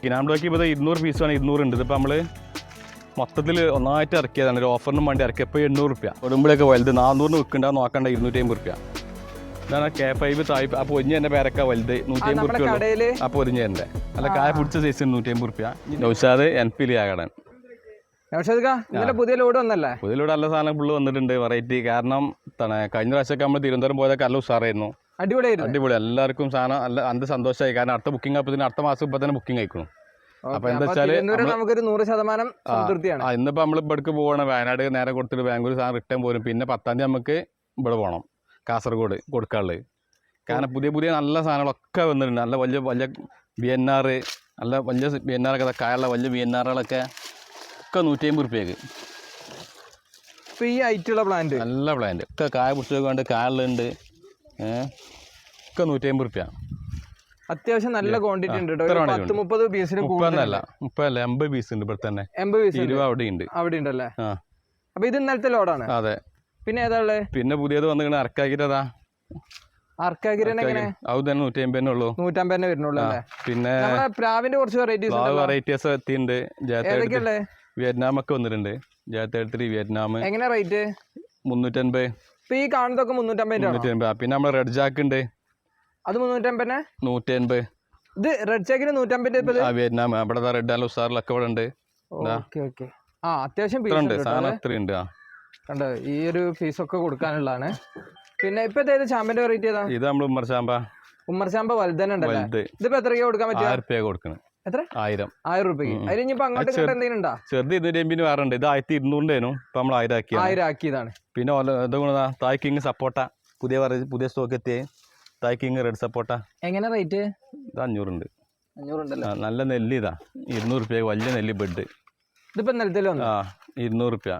കിനാമ്പിളൊക്കെ ഇപ്പോൾ ഇരുന്നൂറ് പീസാണ് ഇരുന്നൂറുണ്ട് ഇതിപ്പോൾ നമ്മൾ മൊത്തത്തിൽ ഒന്നായിട്ട് ഇറക്കിയതാണ്. ഒരു ഓഫറിനും വേണ്ടി ഇറക്കിയപ്പോൾ എണ്ണൂറ് റുപ്യ ഉടുമ്പിളൊക്കെ വലുത്. നാനൂറിന് വിൽക്കണ്ട നോക്കണ്ട ഇരുന്നൂറ്റി അമ്പത് റുപ്യ ഇതാണ് കെ ഫൈവ് തായ് ആ പൊരിഞ്ഞ എന്റെ പേരൊക്കെ വലുത്. നൂറ്റി അമ്പത് റുപ്യ ആ പൊരിഞ്ഞ എന്റെ അല്ല കായ പിടിച്ച സൈസ് നൂറ്റി അമ്പത് റുപ്യ നൗഷാദ് എൻ പി ആകടൻ പുതിയ ലോഡ് വന്നല്ലേ? പുതിയ ലോഡ് നല്ല സാധനം ഫുള്ള് വന്നിട്ടുണ്ട് വെറൈറ്റി കാരണം കഴിഞ്ഞ പ്രാവശ്യമൊക്കെ നമ്മൾ തിരുവനന്തപുരം പോയതൊക്കെ നല്ല ഉഷാറായിരുന്നു. അടിപൊളിയായിരുന്നു. അടിപൊളി. എല്ലാവർക്കും സാധനം അല്ല അന്ത് സന്തോഷമായി. കാരണം അടുത്ത ബുക്കിംഗ് അപ്പോൾ അടുത്ത മാസം ഇപ്പോൾ തന്നെ ബുക്കിംഗ് അയക്കണം അപ്പോൾ എന്താ തിരുവനന്തപുരം നമുക്കൊരു നൂറ് ശതമാനം സംതൃപ്തിയാണ്. ഇന്നിപ്പോ നമ്മൾ ഇവിടേക്ക് പോകണം വയനാട് നേരെ കൊടുത്തിട്ട് ബാംഗ്ലൂർ സാധനം റിട്ടേൺ പോരും. പിന്നെ പത്താം തീയതി നമുക്ക് ഇവിടെ പോകണം കാസർഗോഡ് കൊടുക്കാൾ കാരണം പുതിയ പുതിയ നല്ല സാധനങ്ങളൊക്കെ വന്നിട്ടുണ്ട്. നല്ല വലിയ വലിയ ബി എൻ ആർ നല്ല വലിയ ബി എൻ ആർ ഒക്കെ കായുള്ള വലിയ ബി എൻ ആറുകളൊക്കെ ഒക്കെ നൂറ്റി അമ്പത് റുപ്യക്ക്. ഇപ്പൊ ഈ പ്ലാന്റ് നല്ല പ്ലാന്റ് ഒക്കെ കായ പുഷ്ടുണ്ട് ഉണ്ട് ഏഹ് ഒക്കെ നൂറ്റി അമ്പത് റുപ്യ. അത്യാവശ്യം നല്ല ക്വാണ്ടിറ്റി ഉണ്ട് കേട്ടോ പത്ത് മുപ്പത് പീസിന് കൂടുതലല്ല മുപ്പതല്ല എൺപത് പീസ് ഉണ്ട് ഇവിടെ തന്നെ. എൺപത് പീസ് ഇരുപത് അവിടെ ഉണ്ട് അവിടെ ഉണ്ടല്ലേ? അപ്പൊ ഇത് ഇന്നലത്തെ ലോഡാണ് അതെ. പിന്നെ ഏതാ ഉള്ളത് പിന്നെ പുതിയത് വന്നിങ്ങനെ അർക്കാഗിരതാ പിന്നെ പ്രാവിന്റെ കുറച്ച് വെറൈറ്റീസ് എത്തിയിട്ടുണ്ട്. വിയറ്റ്നാം ഒക്കെ വന്നിട്ടുണ്ട്. വിയറ്റ്നാം. എങ്ങനെ റേറ്റ് മുന്നൂറ്റൻപത്. ഇപ്പൊ ഈ കാണുന്നതൊക്കെ പിന്നെ നമ്മളെ റെഡ് ജാക്ക് ഉണ്ട്. അത് മുന്നൂറ്റമ്പതിനെ? നൂറ്റി അൻപത് ഇത് റെഡ് ചെക്കിന് നൂറ്റമ്പതിന്റെ ഇപ്പൊ ആ വിയറ്റ്നാം. അവിടെ റെഡ് ആൻഡ് ഉസാറിലൊക്കെ ഇവിടെ ഉണ്ട്. Okay okay. ആ അത്യാവശ്യം ഇത്ര പീസ് ഉണ്ട് ഉണ്ട് സാധനം അത്ര ഉണ്ട് ആ. കണ്ടോ ഈ ഒരു പീസ് ഒക്കെ കൊടുക്കാനുള്ളതാണ്. പിന്നെ ഇപ്പൊ ഏത് ചാമ്പിന്റെ വെറൈറ്റി ഏതാ? ഇത് നമ്മൾ ഉമ്മർചാമ്പ ഉമ്മർ ചാമ്പ വലുതന്നെ ഉണ്ടല്ലേ വലുത്. ഇതിപ്പോ എത്രയ്ക്ക് കൊടുക്കാൻ പറ്റുക? ആയിരം റുപ്യ കൊടുക്കണം. എത്ര? ആയിരം. ആയിരം റുപ്യക്ക് അതിന് ഇനിയിപ്പോ അങ്ങോട്ട് ചെറു- ഇങ്ങോട്ട് എന്തെങ്കിലും ഉണ്ടോ? ചെറുത് ഇരുന്നൂറ്റി അമ്പതിന് വേറെ ഉണ്ട്. ഇത് ആയിരത്തി ഇരുന്നൂറിന്റെനും ഇപ്പം നമ്മൾ ആയിരം ആക്കിയാണ് ആയിരം ആക്കിയതാണ്. പിന്നെ ഓല- ഇത് കൊണ്ടാ തായ് കിങ് സപ്പോട്ട. പുതിയ പുതിയ സ്റ്റോക്ക് എത്തിയേ. തായ് കിങ് റെഡ് സപ്പോട്ട എങ്ങനെ റേറ്റ് ഇത് അഞ്ഞൂറുണ്ട്. അഞ്ഞൂറുണ്ടല്ലോ? നല്ല നെല്ല് ഇതാ. ഇരുന്നൂറ് റുപ്യ വലിയ നെല്ല് ബെഡ് ഇതിപ്പോ നിലത്തിലോ ആ ഇരുന്നൂറ് റുപ്യ.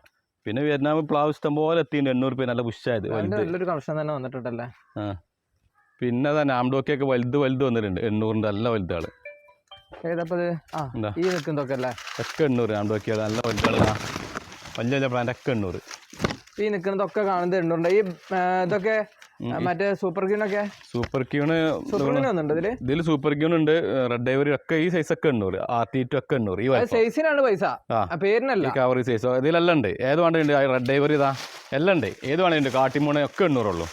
പിന്നെ വിയറ്റ്നാം പ്ലാവ് ഇഷ്ടം പോലെ എത്തിയിട്ടുണ്ട്. എണ്ണൂറ് റുപ്യ നല്ല പുഷായത് നല്ലൊരു കളക്ഷൻ തന്നെ വന്നിട്ടുണ്ടല്ലേ? ആ. പിന്നെ അതാ നാംഡോക്കിയൊക്കെ വലുത് വലുത് വന്നിട്ടുണ്ട്. എണ്ണൂറിന്റെ നല്ല വലുതാണ് ഈ നിൽക്കുന്നതൊക്കെ അല്ലേ? ഒക്കെ എണ്ണൂറ് നല്ല വലുതാണ് ആ. വലിയ വലിയ പ്ലാന്റ് ഒക്കെ എണ്ണൂറ്. ഈ നിൽക്കുന്നതൊക്കെ കാണുന്നത് എണ്ണൂറുണ്ട് ഈ ഇതൊക്കെ മറ്റേ സൂപ്പർ ക്യൂണൊക്കെ സൂപ്പർ ക്യൂണ് ഇതിൽ സൂപ്പർ ക്യൂൺ ഉണ്ട് റെഡ് ഡൈവറി ഒക്കെ ഈ സൈസ് ഒക്കെ ഉണ്ടോ ആർ ടി ടു ഒക്കെ ഉണ്ടോ ഈ സൈസിനാണ് പൈസ. പേരിനല്ല. ഈ കവറി സൈസ് ഇതിലെല്ലാം ഉണ്ട് ഏത് വേണ്ടുണ്ട് റെഡ് ഡൈവറി ഇതാ. എല്ലാം ഉണ്ട് ഏത് വേണമെങ്കിൽ കാട്ടിമൂണ് ഒക്കെ എണ്ണൂറുള്ളൂ.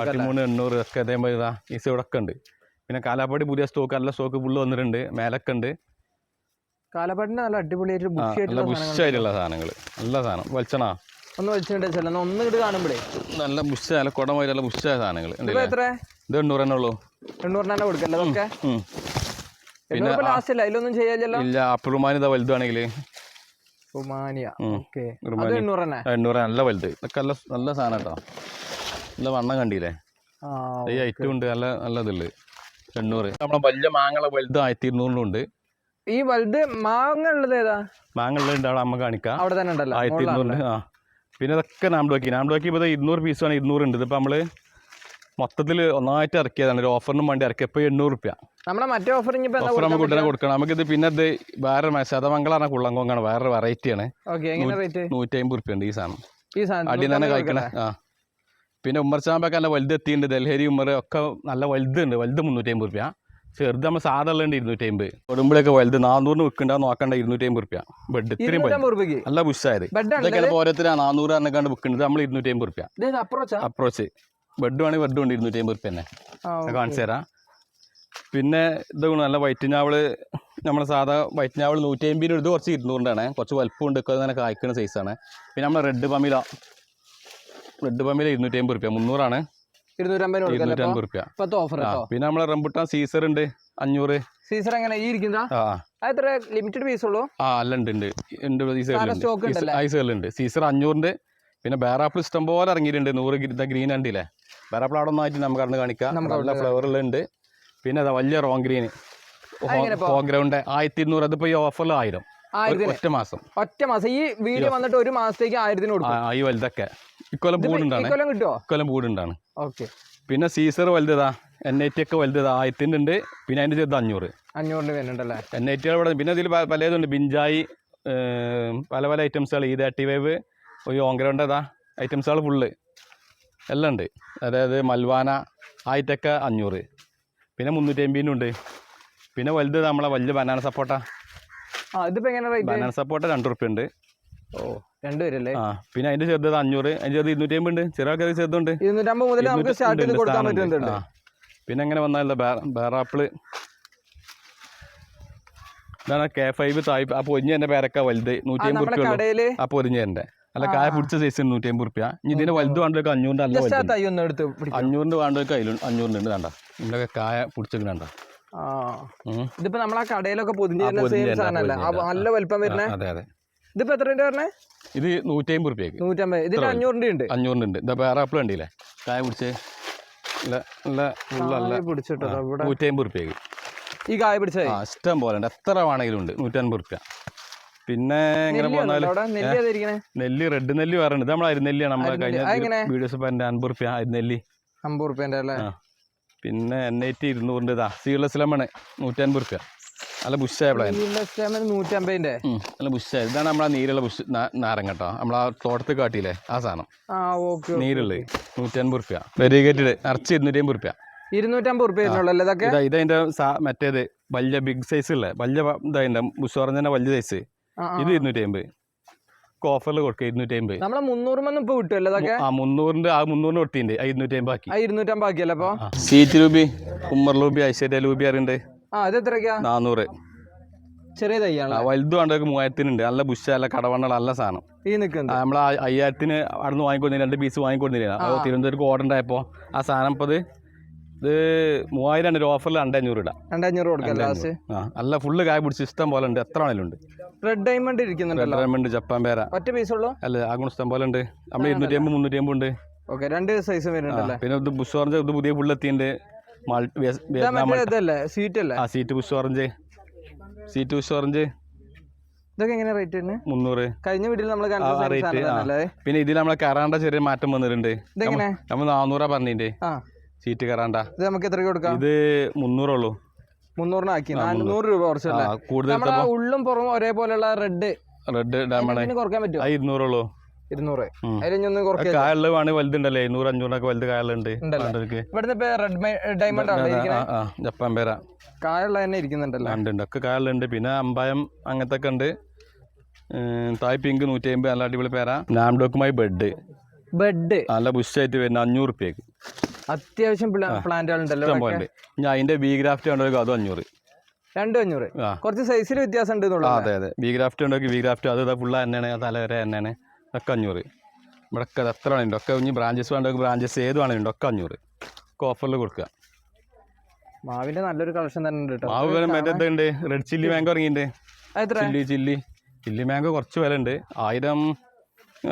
കാട്ടിമൂണ് എണ്ണൂറ് ഒക്കെ അതേപോലെ ഇതാ. ഈ സൈഡ് ഒക്കെ ഉണ്ട്. പിന്നെ കാലാപ്പാടി പുതിയ സ്റ്റോക്ക് നല്ല സ്റ്റോക്ക് ഫുള്ള് വന്നിട്ടുണ്ട്. മേലൊക്കെ ഉണ്ട്. കാലാപ്പാടിന്റെ നല്ല അടിപൊളിയായിട്ട് ബുഷായിട്ടുള്ള സാധനങ്ങൾ നല്ല സാധനം. വലിച്ചണ ഒന്ന് വലിച്ചിട്ട് ചെല്ലുന്ന ഒന്ന് ഇട്ട് കാണുമ്പോഴേ നല്ല ബുഷ നല്ല കുടമായി നല്ല ബുഷായ സാധനങ്ങൾ എത്ര ഇത് എണ്ണൂറ് തന്നെ ഉള്ളൂ. എണ്ണൂറിന് തന്നെ കൊടുക്കല്ലേ അതൊക്കെ? ഉം. ലാസ്റ്റ് ഇല്ല അതിലൊന്നും ചെയ്യാല്ലോ ഇല്ല ഇതാ വലുതാണെങ്കിൽ എണ്ണൂറ് നല്ല വലുത്. ഇതൊക്കെ നല്ല നല്ല സാധനം കേട്ടോ. നല്ല വണ്ണം കണ്ടില്ലേ? ഈ ഐറ്റം ഉണ്ട് നല്ല നല്ല ഇതുണ്ട് എണ്ണൂറ്. നമ്മളെ വലിയ മാങ്ങളെ വലുത് ആയിരത്തി ഈ വലുത് മാങ്ങ ഉള്ളത് ഏതാ? മാങ്ങ അവിടെ അമ്മ കാണിക്കാം. അവിടെ തന്നെ ഉണ്ടല്ലോ. ആയിരത്തി ഇരുന്നൂറിന് ആ. പിന്നെ ഇതൊക്കെ നാമ്പ്ലോക്കി നാമ്പ്ലോക്കി ഇപ്പോൾ ഇരുന്നൂറ് പീസ് വേണം ഇരുന്നൂറ് ഉണ്ട്. ഇതിപ്പോൾ നമ്മൾ മൊത്തത്തിൽ ഒന്നായിട്ട് ഇറക്കിയതാണ്. ഒരു ഓഫറിനും വേണ്ടി ഇറക്കിയപ്പോൾ എണ്ണൂറ് റുപ്യ. നമ്മുടെ മറ്റേ ഓഫർ ഓഫർ നമുക്ക് ഉടനെ കൊടുക്കണം. നമുക്കിത് പിന്നെ ഇത് വേറെ ശതമംഗളാണ് കുള്ളങ്കോങ്ങാണ് വേറെ വെറൈറ്റിയാണ് നൂറ്റി അമ്പത് റുപ്യ ഉണ്ട് ഈ സാധനം. ഈ സാധനം അടിയിൽ തന്നെ കഴിക്കണേ ആ. പിന്നെ ഉമ്മർ ചാമ്പൊക്കെ നല്ല വലുത് എത്തിയിട്ടുണ്ട്. ഡൽഹരി ഉമ്മർ ഒക്കെ നല്ല വലുതുണ്ട് വലുത് മുന്നൂറ്റി അമ്പത് റുപ്യ. ചെറുത് നമ്മൾ സാധനം ഉണ്ട് ഇരുന്നൂറ്റി അമ്പത് കൊടുമ്പളൊക്കെ വലുത് നാനൂറിന് വിൽക്കണ്ട നോക്കണ്ട ഇരുന്നൂറ്റി അമ്പത് റുപ്യ ബെഡ് ഇത്രയും നല്ല ബുഷായത് ഇതൊക്കെ ഓരോരുത്തരാണ് നാനൂറ് പറഞ്ഞാണ്ട് വിൽക്കുന്നത് നമ്മൾ ഇരുന്നൂറ്റി അമ്പത് റുപ്യ അപ്രോച്ചാ ബെഡ് വേണമെങ്കിൽ ബെഡ് ഉണ്ട് ഇരുന്നൂറ്റി അമ്പത് റുപ്യ തന്നെ കാണിച്ചു തരാം. പിന്നെ ഇത് നല്ല വൈറ്റ് ഞാവൾ നമ്മളെ സാധാ വൈറ്റ് ഞാവൾ നൂറ്റി അമ്പതിന് ഇത് കുറച്ച് ഇരുന്നൂറിന്റെയാണ് കുറച്ച് വലുപ്പം ഉണ്ട് അങ്ങനെ കായ്ക്കുന്ന സൈസാണ് പിന്നെ നമ്മളെ റെഡ് പമില റെഡ് പമില ഇരുന്നൂറ്റി അമ്പത് റുപ്യ മുന്നൂറാണ്. ഇരുന്നൂറ്റമ്പതിന് കൊടുക്കല്ലേ ഇരുന്നൂറ്റി ഇപ്പൊ? അമ്പത് റുപ്യ. ഇപ്പത്തെ ഓഫർ പിന്നെ നമ്മളെ റംബുട്ടാൻ സീസർ ഉണ്ട് അഞ്ഞൂറ്. സീസർ എങ്ങനെ? ഈ ഇരിക്കുന്നതാ? എത്ര? ലിമിറ്റഡ് പീസ് ഉള്ളൂ? ആ അല്ല ഉണ്ട് ഉണ്ട്. ഉണ്ട് സൈഡിലുണ്ട് സീസർ അഞ്ഞൂറിന്റെ പിന്നെ ബേറാപ്പിൾ ഇഷ്ടം പോലെ ഇറങ്ങിയിട്ടുണ്ട്. നൂറ് ഗ്രീൻ ആണ്ടില്ലേ ബേറാപ്പിൾ അവിടെ ഒന്നായിട്ട് നമുക്ക് അവിടെ കാണിക്കാം. നല്ല ഫ്ലവറുകളുണ്ട് പിന്നെ അതാ വലിയ റോങ് ഗ്രീൻ? ഹോ ഗ്രൗണ്ട് ആയിരത്തി ഇരുന്നൂറ് അതിപ്പോ ഈ ഓഫറിൽ ആയിരം. ഒറ്റ മാസം. ഒറ്റ മാസം. ഈ വീഡിയോ വന്നിട്ട് ഒരു മാസത്തേക്ക് ആയിരത്തിന് കൊടുക്കും. ഈ വലുതൊക്കെ. ഇക്കൊല്ലം പൂടുണ്ടാണ്. ഇക്കൊല്ലം കൊല്ലം കിട്ടുമോ ഇക്കൊല്ലം പൂടുണ്ടാണ്. ഓക്കെ. പിന്നെ സീസർ വലുതാ എൻ ഐ ടി ഒക്കെ വലുതാ ആയിരത്തിന്റെ ഉണ്ട്. പിന്നെ അതിന്റെ ചെറുത് അഞ്ഞൂറ്. അഞ്ഞൂറിന്റെ വരുന്നുണ്ടല്ലേ? എൻ ഐ ടി ഇവിടെ പിന്നെ ഇതിൽ പലതുണ്ട്. ബിഞ്ചായി പല പല ഐറ്റംസുകൾ. ഈ തേർട്ടി ഫൈവ് ഒരു ഓങ്കരണ്ടതാ ഐറ്റംസുകൾ ഫുള്ള്. എല്ലാം ഉണ്ട്. അതായത് മൽവാന ആയിട്ടൊക്കെ അഞ്ഞൂറ്. പിന്നെ മുന്നൂറ്റി അമ്പതിന്റെ ഉണ്ട്. പിന്നെ വലുത് നമ്മളെ വലിയ ബനാന സപ്പോട്ട ആ ഇതിപ്പോ എങ്ങനെ റേറ്റ് ബനാന സപ്പോട്ട രണ്ട് റുപ്യ ഉണ്ട്. ഓ രണ്ടുപേരല്ലേ? ആ പിന്നെ അതിന്റെ ചെറുത് അഞ്ഞൂറ് അതിന്റെ ചെറുത് ഇരുന്നൂറ്റി അമ്പത് ഉണ്ട് ചെറിയ ആൾക്കാർ ചെറുതുണ്ട്. ഇരുന്നൂറ്റമ്പത് മുതൽ നമുക്ക് സ്റ്റാർട്ട് ചെയ്ത് ഉണ്ട്, കൊടുക്കാൻ പറ്റുന്നുണ്ട്. പിന്നെ അങ്ങനെ വന്നാലോ ബേറാപ്പിൾ. ഇതാണ് കെ ഫൈവ് തായ് ആ പൊരിഞ്ഞ എന്റെ പേരക്ക വലുത് നൂറ്റി അമ്പത് റുപ്യ ആ പൊരിഞ്ഞ എന്റെ. അല്ല കായ പിടിച്ച സൈസ് നൂറ്റി അമ്പത് റുപ്യ ഇനി ഇതിന് വലുത് വേണ്ടവർക്ക് അഞ്ഞൂറിന്റെ അല്ല അഞ്ഞൂറിന്റെ വേണ്ടവർക്ക് അതിലും അഞ്ഞൂറിന്റെ ഉണ്ട് കണ്ടോ. ഇതിന്റെ കായ പിടിച്ചിട്ടുണ്ട് ഇതിപ്പോ നമ്മളാ കടയിലൊക്കെ പൊതിഞ്ഞ് നല്ല വലിപ്പം വരുന്നേ? അതെ അതെ. ഇതിപ്പോ എത്ര രൂപ പറഞ്ഞേ? ഇത് നൂറ്റി അമ്പത് റുപ്യക്ക്. നൂറ്റമ്പത്. ഇതിന് അഞ്ഞൂറിന്റെ ഉണ്ട്. അഞ്ഞൂറിന്റെ ഉണ്ട്. ഇതാ വേറെ ആപ്പിൾ വേണ്ടിയില്ലേ കായ പിടിച്ച് പിടിച്ചിട്ടോ ഇവിടെ നൂറ്റി അമ്പത് റുപ്യക്ക്. ഈ കായ പിടിച്ച? ഇഷ്ടം പോലെ ഉണ്ട്. എത്ര വേണമെങ്കിലും ഉണ്ട്. നൂറ്റമ്പത് രൂപ പിന്നെ എങ്ങനെ പോന്നാലും നെല്ല് റെഡ് നെല്ല് വേറെ ഉണ്ട്. ഇത് നമ്മളെ അരിനെല്ലിയാണ് നമ്മളെ. കഴിഞ്ഞ? വീഡിയോസ് അൻപത് റുപ്യ അരിനെല്ലി. അമ്പത് റുപ്യന്റെ അല്ലേ? പിന്നെ എൻ ഐ ടി ഇരുന്നൂറിന്റെ ഇതാ സീഡ്ലെസ് ലെമൺ നൂറ്റൻപത് റുപ്യ. നല്ല ബുഷായ പ്ലാൻ നല്ല ബുഷായ. ഇതാണ് നമ്മളെ നീരുള്ള ബുഷ് നാരങ്ങ കേട്ടോ നമ്മളെ ആ തോട്ടത്തിൽ കാട്ടിയില്ലേ ആ സാധനം. നീരുള്ളത് നൂറ്റൻപത് റുപ്യ വെരിഗേറ്റഡ് നിറച്ച് ഇരുന്നൂറ്റി അമ്പത് റുപ്യ ഇരുന്നൂറ്റമ്പത് റുപ്യ ഇതൊക്കെ? ഇതാ ഇതതിന്റെ മറ്റേത് വലിയ ബിഗ് സൈസ് ഉള്ള വലിയ ഇതായിന്റെ ബുഷ് പറഞ്ഞ വലിയ സൈസ്. ഇത് ഇരുന്നൂറ്റി അമ്പത് ഓഫറിൽ കൊടുക്കുക ഇരുന്നൂറ്റി അമ്പത് നമ്മളെ മുന്നൂറുമെന്ന് ഇപ്പൊ കിട്ടുമല്ലോ അതൊക്കെ ആ മുന്നൂറിന്റെ ആ മുന്നൂറിന് കൊടുത്തിട്ടുണ്ട് ഇരുന്നൂറ്റി അമ്പത് ആക്കി. ഇരുന്നൂറ്റമ്പത് ആക്കിയല്ലോ അപ്പൊ സീറ്റ് രൂപി കുമ്മർ ലൂബി ഐശ്വര്യ ലൂബി അറിയണ്ട്. ആ ഇത് എത്രയ്ക്കാ? നാനൂറ് ചെറിയ തൈയാണ് വലുത് വേണ്ടവർക്ക് മൂവായിരത്തിനുണ്ട്. നല്ല ബുഷ് നല്ല കടവണ്ണ നല്ല സാധനം. ഈ നിൽക്കുന്നത് നമ്മൾ അയ്യായിരത്തിന് അവിടെ നിന്ന് വാങ്ങിക്കൊണ്ടില്ല രണ്ട് പീസ് വാങ്ങിക്കൊടുന്നില്ല അപ്പോൾ തിരുവനന്തപുരത്ത് ഓർഡർ ഉണ്ടായപ്പോൾ ആ സാധനം ഇപ്പോൾ ഇത് ഇത് മൂവായിരം ഒരു ഓഫറിൽ രണ്ടഞ്ഞൂറ് ഇടാം. രണ്ടഞ്ഞൂറ് കൊടുക്കാം ലാസ്റ്റ്. ആ നല്ല ഫുള്ള് കായ പിടിച്ച് ഇഷ്ടം പോലെ ഉണ്ട്. എത്ര ആണെങ്കിലും ഉണ്ട്. റെഡ് ഡയമണ്ട് ഇരിക്കുന്നുണ്ട് റെഡ് ഡയമണ്ട് ജപ്പാൻ പേര. ഒറ്റ പീസ് ഉള്ളൂ? അല്ല ആ ഗുണം ഇഷ്ടം പോലെ ഉണ്ട്. നമ്മൾ ഇരുന്നൂറ്റി അമ്പത് മുന്നൂറ്റി അമ്പത് ഉണ്ട്. ഓക്കെ രണ്ട് സൈസ് വരുന്നുണ്ട് വരുന്നുണ്ടല്ലേ പിന്നെ ഇത് ബുഷ് ഓറഞ്ച് ഇത് പുതിയ ഫുള്ള് ആ സീറ്റ് പുഷ് ഓറഞ്ച് സീറ്റ് പുഷ് ഓറഞ്ച് ഇതൊക്കെ എങ്ങനെ റേറ്റ് മുന്നൂറ്. കഴിഞ്ഞ വീട്ടിൽ നമ്മൾ പിന്നെ ഇതിൽ നമ്മളെ കറാണ്ട ചെറിയ മാറ്റം വന്നിട്ടുണ്ട്. നമ്മൾ നാനൂറാ പറഞ്ഞിട്ട് സീറ്റ് കറാണ്ട. ഇത് നമുക്ക് എത്ര കൊടുക്കാം? ഇത് മുന്നൂറുള്ളൂ. മുന്നൂറിനാക്കി നാനൂറ് രൂപ കുറച്ച് കുറച്ചല്ലേ കൂടുതൽ ഉള്ളും പുറവും ഒരേപോലെയുള്ള റെഡ് റെഡ് ഡയമണ്ട് കുറയ്ക്കാൻ പറ്റും ഇരുന്നൂറുള്ളൂ. ഇരുന്നൂറ്. അതിലൊന്ന് കായുള്ള വേണമെങ്കിൽ വലുതുണ്ടല്ലേ? ഇരുന്നൂറ് അഞ്ഞൂറൊക്കെ വലുത് കായലുണ്ട് ഇവിടുന്ന് ഇപ്പൊ റെഡ് ഡയമണ്ട് ആണ് ജപ്പാൻ പേര. കായലുള്ള തന്നെ ഇരിക്കുന്നുണ്ടല്ലോ? ഉണ്ട് ഉണ്ട്. ഒക്കെ കായലുണ്ട് പിന്നെ അമ്പായം അങ്ങനത്തെ ഒക്കെ ഉണ്ട് തായ് പിങ്ക് നൂറ്റി അമ്പത് നല്ല അടിപൊളി പേര. നാംഡോക്കുമായി ബെഡ്. ബെഡ്. നല്ല ബുഷായിട്ട് വരുന്ന അഞ്ഞൂറ് റുപ്യക്ക് അത്യാവശ്യം പ്ലാന്റുകൾ ഉണ്ടല്ലോ ഞാൻ അതിന്റെ ബി ഗ്രാഫ്റ്റ് വേണ്ടവർക്ക് അതും അഞ്ഞൂറ്. രണ്ടും അഞ്ഞൂറ്. കുറച്ച് സൈസിൽ വ്യത്യാസം ഉണ്ട് അതെ അതെ. ബി ഗ്രാഫ്റ്റ് ഉണ്ടോ ബി ഗ്രാഫ്റ്റ് അത് ഫുള്ള് തന്നെയാണ് തല വരെ തന്നെയാണ് ഒക്കെ അഞ്ഞൂറ് ഇവിടെ ഒക്കെ എത്ര വേണമെങ്കിലും ഒക്കെ ഇനി ബ്രാഞ്ചസ് വേണ്ട ബ്രാഞ്ചസ് ഏത് വേണമെങ്കിലും ഒക്കെ അഞ്ഞൂറ്. ഒക്കെ ഓഫറിൽ കൊടുക്കുക. മാവിന്റെ നല്ലൊരു കളക്ഷൻ തന്നെ ഉണ്ട് മാവ് വില മറ്റേ ഉണ്ട് റെഡ് ചില്ലി മാങ്കോ ഇറങ്ങിയിട്ടുണ്ട്. ചില്ലി ചില്ലി ചില്ലി മാങ്കോ കുറച്ച് വില ഉണ്ട്. ആയിരം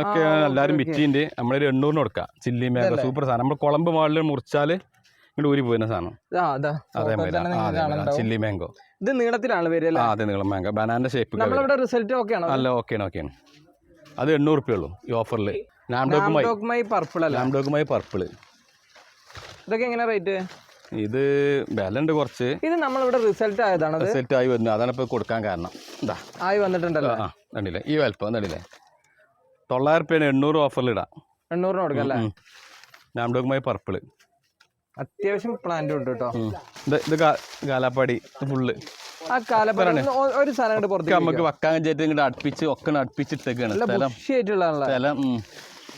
ഒക്കെ എല്ലാവരും വിറ്റിന്റെ നമ്മളൊരു എണ്ണൂറിന് കൊടുക്കാം. ചില്ലി മാങ്കോ സൂപ്പർ സാധനം. നമ്മൾ കുളമ്പ് മാളിൽ മുറിച്ചാൽ ഇങ്ങോട്ട് ഊരി പോയിരുന്ന സാധനം. അതാ ചില്ലി മാങ്കോ ഇത് നീളത്തിലാണ് വരിക അതെ നീളം മാങ്കോ ബനാന്റെ ഷേപ്പ് നമ്മളിവിടെ റിസൾട്ട് ഓക്കെ ആണോ? നല്ല ഓക്കെയാണ് ഓക്കെയാണ് അത് എണ്ണൂറ് റുപ്യ ഉള്ളൂ ഈ ഓഫറിൽ നാംഡോക്കുമായി പർപ്പിൾ നാംഡോക്കുമായി പർപ്പിൾ ഇതൊക്കെ എങ്ങനെ റേറ്റ് ഇത് വില കുറച്ച്. ഇത് നമ്മളിവിടെ റിസൾട്ട് ആയതാണ് റിസൾട്ട് ആയി വരുന്നത് അതാണ് ഇപ്പോൾ കൊടുക്കാൻ കാരണം. ഇതാ ആയി വന്നിട്ടുണ്ടല്ലോ. ആ കണ്ടില്ലേ? ഈ വലുപ്പം കണ്ടില്ലേ? തൊള്ളായിരം റുപ്യാണ് എണ്ണൂറ് ഓഫറിൽ ഇടാം എണ്ണൂറിന് കൊടുക്കാം അല്ലേ? നാംഡോക്കുമായി പർപ്പിൾ അത്യാവശ്യം പ്ലാന്റ് ഉണ്ട് കേട്ടോ. ഇത് ഇത് കാലാപ്പാടി. ഫുള്ള് ആ ഒരു സാധനം നമുക്ക് വക്കാൻ ചേട്ട് ഇങ്ങോട്ട് അടുപ്പിച്ച് ഒക്കെ അടുപ്പിച്ചിട്ടേക്കാണ്. നല്ല സ്ഥലം.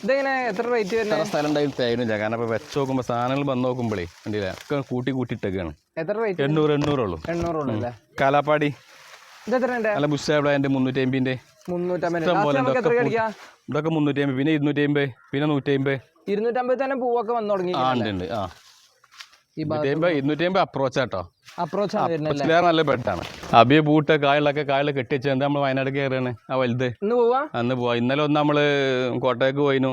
ഇതെങ്ങനെ? എത്ര റേറ്റ് വരുന്നത്? സ്ഥലം ഉണ്ടായാലും കാരണം വെച്ച് സാധനങ്ങൾ വന്ന് നോക്കുമ്പോഴേ കണ്ടില്ലേ? ഒക്കെ കൂട്ടി എത്ര റേറ്റ് എണ്ണൂറ് എണ്ണൂറുള്ളൂ എണ്ണൂറുള്ളൂ അല്ലേ? കാലാപ്പാടി. മുന്നൂറ്റി ഇതൊക്കെ മുന്നൂറ്റി അമ്പത് പിന്നെ ഇരുന്നൂറ്റി അമ്പത് പിന്നെ നൂറ്റി അമ്പത് ഇരുന്നൂറ്റമ്പത് തന്നെ പൂവൊക്കെ വന്നു തുടങ്ങി ആ ഉണ്ട് ഉണ്ട്. ആ. ഈ ഇരുന്നൂറ്റി അമ്പത് ഇരുന്നൂറ്റി അമ്പത് അപ്രോച്ച് ആട്ടോ. അപ്രോച്ച് ആണ് നല്ല ബെഡാണ് അബിയ പൂട്ട് കായലൊക്കെ കായൽ കെട്ടിച്ച് എന്താ നമ്മൾ വയനാട് കയറിയാണ് ആ വലുത്. ഇന്ന് പോവാ? അന്ന് പോവാ. ഇന്നലെ ഒന്ന് നമ്മൾ കോട്ടയക്ക് പോയിനു.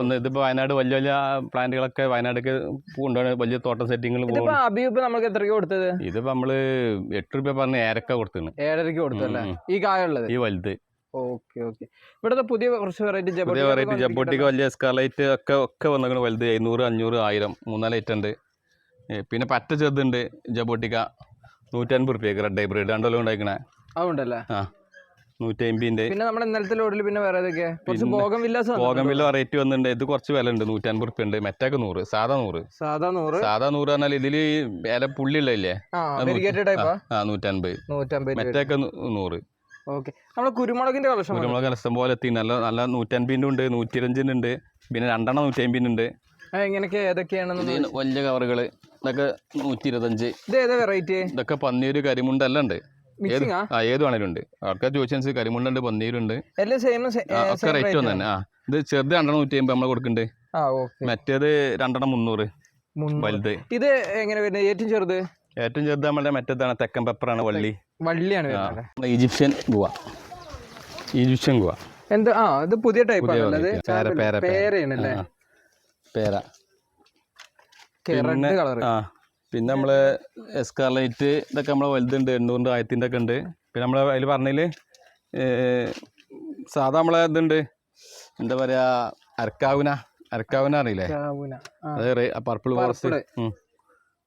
ഒന്ന് ഇതിപ്പോ വയനാട് വലിയ വലിയ പ്ലാന്റുകളൊക്കെ വയനാടേക്ക് കൊണ്ടുപോകണ വലിയ തോട്ടം സെറ്റിങ്ങൾ നമ്മൾക്ക് എത്രയ്ക്ക് കൊടുത്തത്? ഇതിപ്പോ നമ്മൾ എട്ട് രൂപ പറഞ്ഞ ഏരക്ക കൊടുത്തു അല്ലേ? ഉം. ഈ കായുള്ളത് ഈ വലുത്. Okay okay. ഇവിടുത്തെ പുതിയ കുറച്ച് വെറൈറ്റി പുതിയ വെറൈറ്റി ജബോട്ടിക്ക് വലിയ സ്കാർലൈറ്റ് ഒക്കെ ഒക്കെ വന്നിങ്ങനെ വലുത് എഴുന്നൂറ് അഞ്ഞൂറ് ആയിരം മൂന്നാൽ ഐറ്റം ഉണ്ട്. പിന്നെ പറ്റ ചെറുതുണ്ട് ജബോട്ടിക്ക. നൂറ്റൻപത് റുപ്യക്ക് റെഡ് ഹൈബ്രിഡ് രണ്ടല്ലോ ഉണ്ടായിക്കണേ അതുണ്ടല്ലേ? ആ നൂറ്റി അമ്പതിന്റെ പിന്നെ നമ്മുടെ ഇന്നലത്തെ ലോഡിൽ പിന്നെ വേറെ പോകമ്പില്ല വെറൈറ്റി വന്നിട്ടുണ്ട്? ഇത് കുറച്ച് വില ഉണ്ട് നൂറ്റൻപത് റുപ്യ ഉണ്ട് മെറ്റാക്ക് നൂറ് സാധാ നൂറ്. സാധാ നൂറ്? സാധാ നൂറ് പറഞ്ഞാൽ ഇതിൽ വില പുള്ളിയുള്ളതില്ലേ? ആ നൂറ്റൻപത്. മെറ്റക്ക് നൂറ്. ഓക്കെ. നമ്മുടെ കുരുമുളകിന്റെ കളക്ഷൻ കുരുമുളക് ഇഷ്ടം പോലെ എത്തി. നല്ല നല്ല നൂറ്റൻപതിന്റെ ഉണ്ട് നൂറ്റി ഇരുപതിന്റെ ഉണ്ട്. പിന്നെ രണ്ടെണ്ണം നൂറ്റി അമ്പതിന്റെ ഉണ്ട് എങ്ങനെയൊക്കെ? ഏതൊക്കെയാണ് വലിയ കവറുകൾ ഇതൊക്കെ നൂറ്റി ഇരുപത്തഞ്ച് വെറൈറ്റി ഇതൊക്കെ പന്നീര് കരിമുണ്ട് എല്ലാം ഉണ്ട്. ഏത് ആ? ഏത് വേണേലും ഉണ്ട്. ആൾക്കാർ ചോദിച്ചനുസരിച്ച് കരിമുണ്ടുണ്ട് പന്നീരുണ്ട് എല്ലാം സെയിം ആ, ഒക്കെ റേറ്റ് ഒന്ന് തന്നെ. ആ. ഇത് ചെറുത് രണ്ടെണ്ണം നൂറ്റി അമ്പത് നമ്മൾ കൊടുക്കുന്നുണ്ട് മറ്റേത് രണ്ടെണ്ണം മുന്നൂറ്. വലുത്. ഇത് എങ്ങനെ വരുന്നത്? ഏറ്റവും ചെറുത്? ഏറ്റവും ചെറുത് നമ്മുടെ മറ്റേതാണ് തെക്കൻ പെപ്പറാണ് വള്ളി. വള്ളിയാണ് ഈജിപ്ഷ്യൻ ഗുവ. Egyptian guava. എന്ത്? ആ ഇത് പുതിയ ടൈപ്പ്. പേര പേര പേര. പിന്നെ ആ പിന്നെ നമ്മൾ എസ്കാർലൈറ്റ് ഇതൊക്കെ നമ്മളെ വലുതുണ്ട് എണ്ണൂറിന്റെ ആയിരത്തിന്റെ ഒക്കെ ഉണ്ട്. പിന്നെ നമ്മളെ അതിൽ പറഞ്ഞതിൽ സാധാ നമ്മളെ ഇതുണ്ട്. എന്താ പറയാ അരക്കാവുന അരക്കാവുന അറിയില്ലേ? അത് പർപ്പിൾ ഫോറസ്റ്റ്.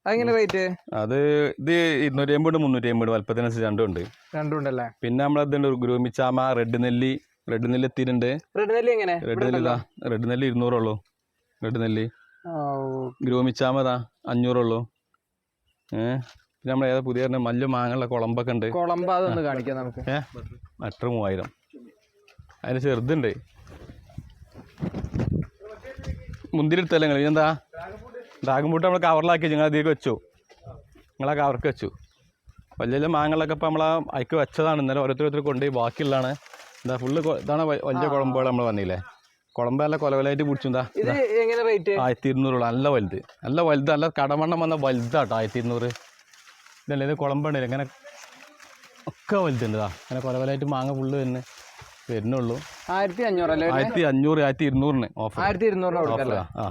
അതെങ്ങനെ റേറ്റ്? അത് ഇത് ഇരുന്നൂറ്റി അമ്പത് മുന്നൂറ്റി അമ്പത് വലുപ്പത്തിനനുസരിച്ച് രണ്ടും ഉണ്ട്. രണ്ടും ഉണ്ടല്ലേ പിന്നെ നമ്മളതുണ്ട് ഗ്രൂമിച്ചാമ റെഡ് നെല്ലി റെഡ് നെല്ലി എത്തിയിട്ടുണ്ട്. റെഡ് നെല്ലി എങ്ങനെ? റെഡ് നെല്ലി റെഡ് നെല്ലി ഇരുന്നൂറുള്ളൂ. റെഡ് നെല്ലി. ഗ്രൂമിച്ചാമതാ. അഞ്ഞൂറുള്ളൂ. ഏഹ് പിന്നെ നമ്മൾ ഏതാ പുതിയ മല്ലു മാങ്ങളുടെ മാങ്ങയുള്ള കുളമ്പൊക്കെ ഉണ്ട്. കുളമ്പ അതൊന്ന് കാണിക്കാം നമുക്ക്. ഏഹ് മറ്റർ മൂവായിരം. അതിന് ചെറുതുണ്ട്. മുന്തിരി എടുത്തല്ലേ നിങ്ങൾ എന്താ ഡ്രാഗൺ ഫ്രൂട്ട് നമ്മൾ കവറിലാക്കി നിങ്ങൾ അതിലേക്ക് വെച്ചു. നിങ്ങൾ ആ കവർക്ക് വെച്ചു. വലിയ വലിയ മാങ്ങകളൊക്കെ ഇപ്പം നമ്മൾ അയക്ക് വെച്ചതാണ്. ഇന്നലെ ഓരോരുത്തർ കൊണ്ടുപോയി. ബാക്കിയുള്ളതാണ്. എന്താ ഫുള്ള് ഇതാണ് വലിയ കുളമ്പുകൾ നമ്മൾ വന്നില്ലേ? കുളമ്പ് നല്ല പിടിച്ചുണ്ടാ ആയിരത്തി ഇരുന്നൂറ് നല്ല വലുത്. നല്ല വലുത്. നല്ല കടമണ്ണം വന്ന വലുതാട്ടോ ആയിരത്തി ഇരുന്നൂറ് ഇതല്ലേ ഇത് കുളമ്പുണ്ടല്ലേ ഇങ്ങനെ ഒക്കെ വലുതുണ്ടാ അങ്ങനെ കൊലകൊലായിട്ട് മാങ്ങ ഫുള്ള് തന്നെ വരുന്നുള്ളൂ. ആയിരത്തി അഞ്ഞൂറ് ആയിരത്തി അഞ്ഞൂറ് ആയിരത്തി ഇരുന്നൂറിന് ഓഫർ ആയിരത്തി ഇരുന്നൂറിന് കൊടുക്കല്ലേ ആ.